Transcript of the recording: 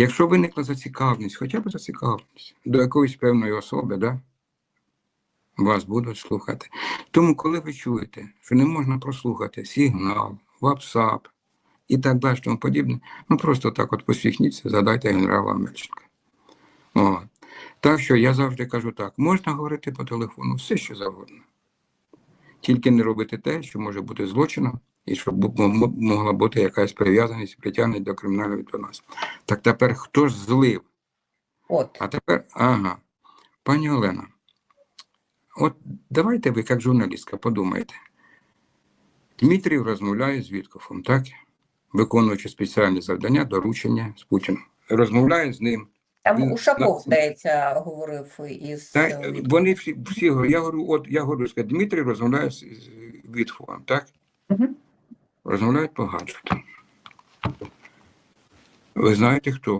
Якщо виникла зацікавленість, хоча б зацікавленість до якоїсь певної особи, да? вас будуть слухати. Тому, коли ви чуєте, що не можна прослухати сигнал, WhatsApp і так далі, тому подібне, ну просто так от посміхніться, задайте генерала Мельченка. О. Так що я завжди кажу так: можна говорити по телефону все, що завгодно. Тільки не робити те, що може бути злочином, і щоб могла бути якась прив'язаність, притягнення до кримінальної відповідальності. Так тепер хто ж злив? От. А тепер, ага, пані Олена, от давайте ви, як журналістка, подумайте. Дмитрів розмовляє з Віткофом, так? Виконуючи спеціальні завдання, доручення з Путіним. Розмовляє з ним. Там Ушаков, на- здається, говорив із Та, е, вони всі, всі я говорю, от я говорю, Дмитрій розмовляє з, Вітфоном, так? Мгм. Розмовляють по гаджету. Ви знаєте хто?